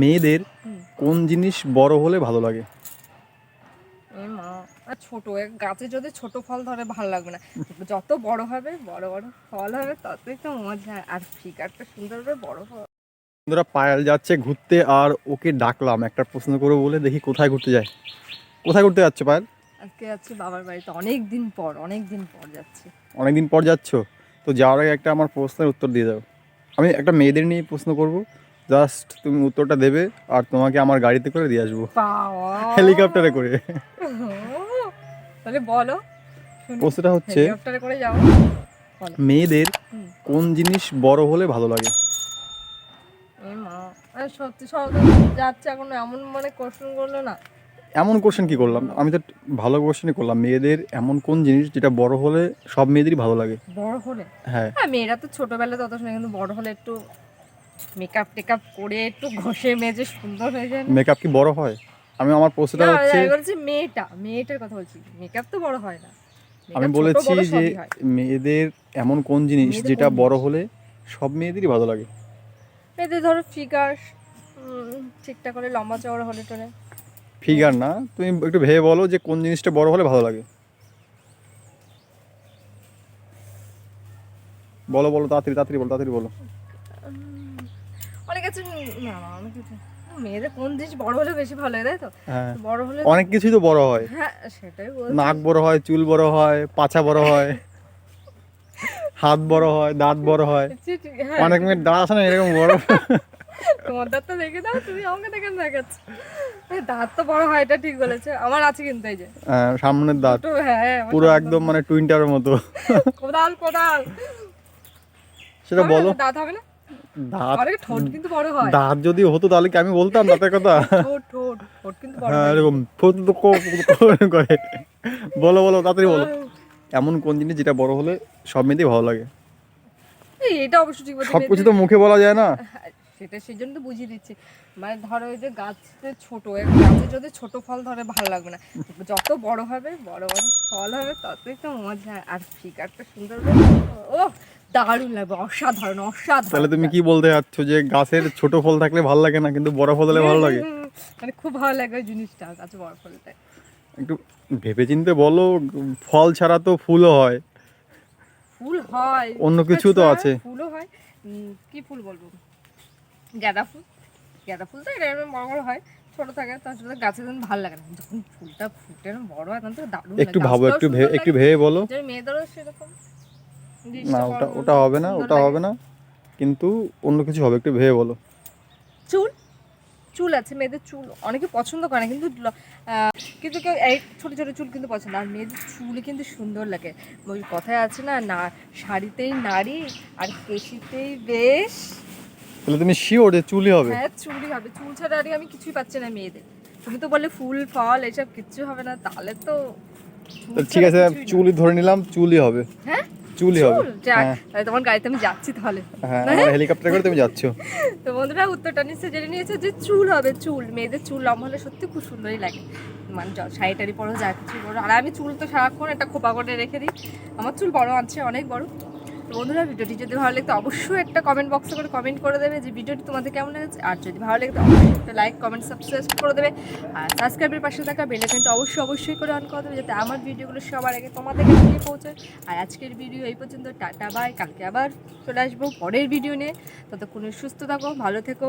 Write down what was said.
মেয়েদের কোন জিনিস বড় হলে ভালো লাগে? আর ছোট গাছে যদি ছোট ফল ধরে ভালো লাগবে না। যত বড় হবে বড় বড় ফল হবে ততই তো মজা। আর ফিগারটা সুন্দর হবে বড় হবে বন্ধুরা পায়েল যাচ্ছে ঘুরতে আর ওকে ডাকলাম। একটা প্রশ্ন করে বলে দেখি কোথায় ঘুরতে যায়। কোথায় ঘুরতে যাচ্ছে পায়েল? আজকে যাচ্ছি বাবার বাড়িতে। অনেক দিন পর অনেক দিন পর যাচ্ছি। অনেকদিন পর যাচ্ছ? তো যাওয়ার আগে একটা আমার প্রশ্নের উত্তর দিয়ে দাও। আমি একটা মেয়েদের নিয়ে প্রশ্ন করব। জাস্ট তুমি উত্তরটা দেবে আর তোমাকে আমার গাড়িতে করে দিয়ে আসব। হেলিকপ্টারে করে। তাহলে বলো প্রশ্নটা হচ্ছে হেলিকপ্টারে করে যাও। মেয়েদের কোন জিনিস বড় হলে ভালো লাগে? সত্যি যাচ্ছে এখন এমন মানে কোশ্চেন করল না। এমন কোশ্চেন কি করলাম? আমি তো ভালো কোশ্চেনই করলাম। মেয়েদের এমন কোন জিনিস যেটা বড় হলে সব মেয়েদেরই ভালো লাগে? বড় হলে? হ্যাঁ। হ্যাঁ মেয়েরা তো ছোটবেলায় তত সময় কিন্তু বড় হলে একটু মেকআপ টেকআপ করে একটু ঘষে মেজে সুন্দর হয়ে যায় মেকআপ কি বড় হয়? আমি আমার প্রশ্নটা হচ্ছে আমি বলছি মেয়েটা মেয়েটার কথা বলছি। মেকআপ তো বড় হয় না। আমি বলেছি যে মেয়েদের এমন কোন জিনিস যেটা বড় হলে সব মেয়েদেরই ভালো লাগে? মেয়েদের ধরো ফিগার ঠিকঠাক করে লম্বা চওড়া হলে টলে। ফিগার না তুমি একটু ভেবে বলো যে কোন জিনিসটা বড় হলে ভালো লাগে। বলো বলো তাড়াতাড়ি তাড়াতাড়ি বলো তাড়াতাড়ি বলো। কিছু না না অনেক কিছু। মেয়েদের কোন জিনিস বড় হলে বেশি ভালো লাগে তাই তো? হ্যাঁ। বড় হলে অনেক কিছুই তো বড় হয়। হ্যাঁ সেটাই নাক বড় হয় চুল বড় হয় পাছা বড় হয় হাত বড় হয় দাঁত বড় হয়। হ্যাঁ। অনেক মেয়ের দাঁত আছে না এরকম বড়? তোমার দাঁত তো দেখে দাও তুমি আমাকে দেখে দেখাচ্ছ। দাঁত তো বড় হয় এটা ঠিক বলেছে। আমার আছে কিন্তু এই যে। সামনের দাঁত। পুরো একদম মানে টুইনটারের মতো। কোদাল কোদাল। সেটা বলো। দাঁত হবে না? দাঁত ঠোঁট কিন্তু বড় হয়। দাঁত যদি হতো তাহলে কি আমি বলতাম? দাঁতের কথা? ঠোঁট ঠোঁট ঠোঁট কিন্তু বড় হ্যাঁ হয়। এরকম করে। বলো বলো তাড়াতাড়ি বলো। এমন কোন জিনিস যেটা বড় হলে সব মেয়েতেই ভালো লাগে? এটা অবশ্য ঠিক সব কিছু তো মুখে বলা যায় না। সেটা সেই জন্য তো বুঝিয়ে দিচ্ছি। মানে ধরো ওই যে গাছে ছোট গাছে যদি ছোট ফল ধরে ভালো লাগবে না। যত বড় হবে বড় বড় ফল হবে ততই তো মজা। আর ফিগারটা সুন্দর ও দারুণ লাগবে অসাধারণ অসাধারণ। তাহলে তুমি কি বলতে চাচ্ছ যে গাছের ছোট ফল থাকলে ভালো লাগে না কিন্তু বড় ফল হলে ভালো লাগে? মানে খুব ভালো লাগে ওই জিনিসটা গাছে বড় ফলটা একটু ভেবে চিনতে বলো ফল ছাড়া তো ফুলও হয়। ফুল হয় অন্য কিছু তো আছে। ফুলও হয়। কি ফুল বলব? গাঁদা ফুল। গাঁদা ফুল তো এরকম বড় বড় হয় ছোট থাকে তার সাথে গাছে যখন ভালো লাগে না। যখন ফুলটা ফুটে না বড় হয় তখন তো দারুণ একটু। ভাবো একটু ভেবে একটু ভেবে বলো। যে মেয়েদেরও সেরকম। না ওটা ওটা হবে না ওটা হবে না। কিন্তু অন্য কিছু হবে একটু ভেবে বলো। চুল? চুল আছে মেয়েদের চুল অনেকে পছন্দ করে না কিন্তু কিন্তু কেউ এই ছোটো ছোটো চুল কিন্তু পছন্দ আর মেয়েদের চুল কিন্তু সুন্দর লাগে। ওই কথায় আছে না না শাড়িতেই নারী আর কেশিতেই বেশ। তাহলে তুমি শিওর যে চুলই হবে? হ্যাঁ চুলই হবে। চুল ছাড়া আর আমি কিছুই পাচ্ছি না মেয়েদের। তুমি তো বললে ফুল ফল এসব কিচ্ছু হবে না তাহলে তো ঠিক আছে চুলই ধরে নিলাম চুলই হবে। হ্যাঁ? চুলই হবে। যাক, হ্যাঁ। তোমার গাড়িতে আমি যাচ্ছি তাহলে। হ্যাঁ হেলিকপ্টার করে তুমি যাচ্ছ। তো বন্ধুরা উত্তরটা নিশ্চয় জেনে নিয়েছে যে চুল হবে চুল। মেয়েদের চুল লম্বা হলে সত্যি খুব সুন্দরই লাগে। মানে শাড়ি টাড়ি পরো যা কিছু পরো। আর আমি চুল তো সারাক্ষণ একটা খোপা করে রেখে দিই। আমার চুল বড় আছে অনেক বড়। বন্ধুরা, ভিডিওটি যদি ভালো লাগে অবশ্যই একটা কমেন্ট বক্সে করে কমেন্ট করে দেবে যে ভিডিওটি তোমাদের কেমন লেগেছে। আর যদি ভালো লাগে তো অবশ্যই একটা লাইক কমেন্ট সাবস্ক্রাইব করে দেবে। আর সাবস্ক্রাইবের পাশে থাকা বেলাইকনটা অবশ্যই অবশ্যই করে অন করে দেবে যাতে আমার ভিডিওগুলো সবার আগে তোমাদের কাছে গিয়ে পৌঁছায়। আর আজকের ভিডিও এই পর্যন্ত, টাটা বাই কালকে আবার চলে আসব পরের ভিডিও নিয়ে। ততক্ষণে সুস্থ থাকো, ভালো থেকো।